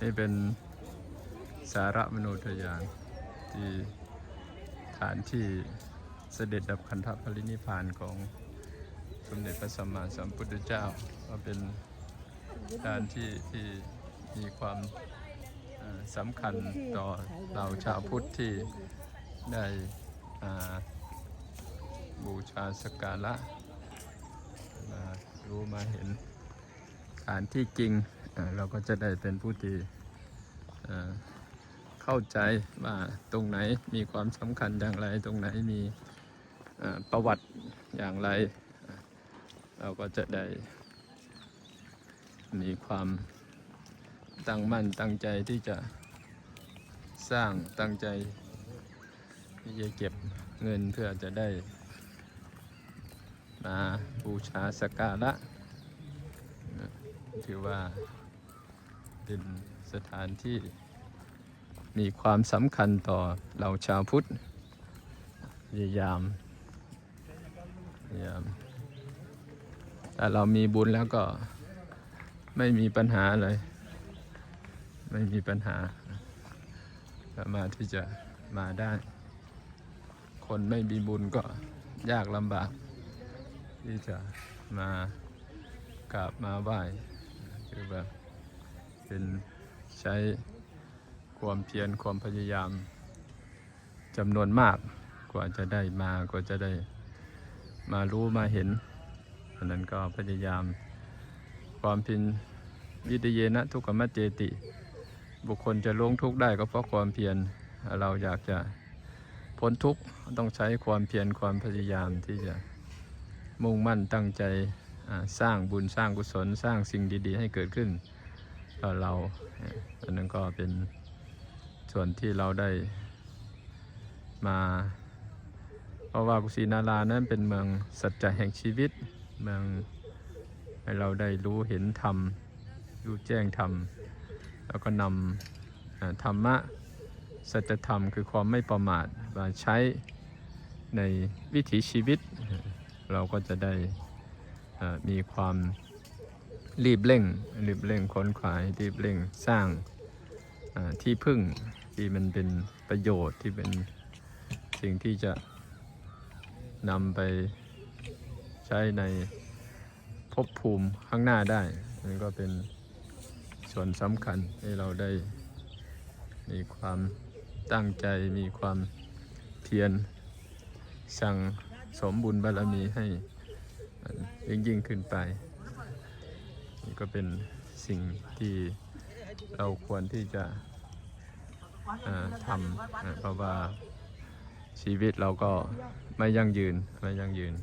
นี่เป็นสาระมโนทยานที่ฐานที่เสด็จดับคันธปรินิพานของสมเด็จพระสัมมาสัมพุทธเจ้าก็เป็นฐานที่ที่มีความสำคัญต่อเราชาวพุทธที่ได้บูชาสกการะมารู้มาเห็นฐานที่จริง เราก็จะได้เป็นผู้ที่เข้าใจว่าตรงไหนมีความสำคัญอย่างไร ตรงไหนมีประวัติอย่างไร เราก็จะได้มีความตั้งมั่นตั้งใจที่จะสร้างตั้งใจที่จะเก็บเงินเพื่อจะได้มาบูชาสกการะนะถือว่า เป็นสถานที่มีความสำคัญต่อเราชาวพุทธพยายามพยายามแต่เรามีบุญแล้วก็ไม่มีปัญหาเลย ไม่มีปัญหาสามารถที่จะมาได้ คนไม่มีบุญก็ยากลำบาก ที่จะมากราบมาไหว้คือแบบ เป็นใช้ความเพียรความพยายามจำนวนมากกว่าจะได้มากว่าจะได้มารู้มาเห็นอันนั้นก็พยายามความเพินวิทยเยนะทุกขมัจเจติ บุคคลจะล่วงทุกได้ก็เพราะความเพียรเราอยากจะพ้นทุกข์ต้องใช้ความเพียรความพยายามที่จะมุ่งมั่นตั้งใจสร้างบุญสร้างกุศลสร้างสิ่งดี ๆ ให้เกิดขึ้น เราอันนั้นก็เป็นส่วนที่เราได้มา เพราะว่ากุสินารานั้นเป็นเมืองสัจจะแห่งชีวิต เมืองให้เราได้รู้เห็นธรรม รู้แจ้งธรรม แล้วก็นำธรรมะสัจธรรมคือความไม่ประมาทมาใช้ในวิถีชีวิต เราก็จะได้มีความ รีบเร่ง รีบเร่งค้นขวายรีบเร่งสร้างที่พึ่งที่มันเป็นประโยชน์ที่เป็นสิ่งที่จะนำไปใช้ในภพภูมิข้างหน้าได้นั่นก็เป็นส่วนสำคัญให้เราได้มีความตั้งใจมีความเพียรสั่งสมบุญบารมีให้ยิ่งยิ่งขึ้นไป นี่ก็เป็นสิ่งที่เราควรที่จะทำเพราะว่าชีวิตเราก็ไม่ยั่งยืนไม่ยั่งยืน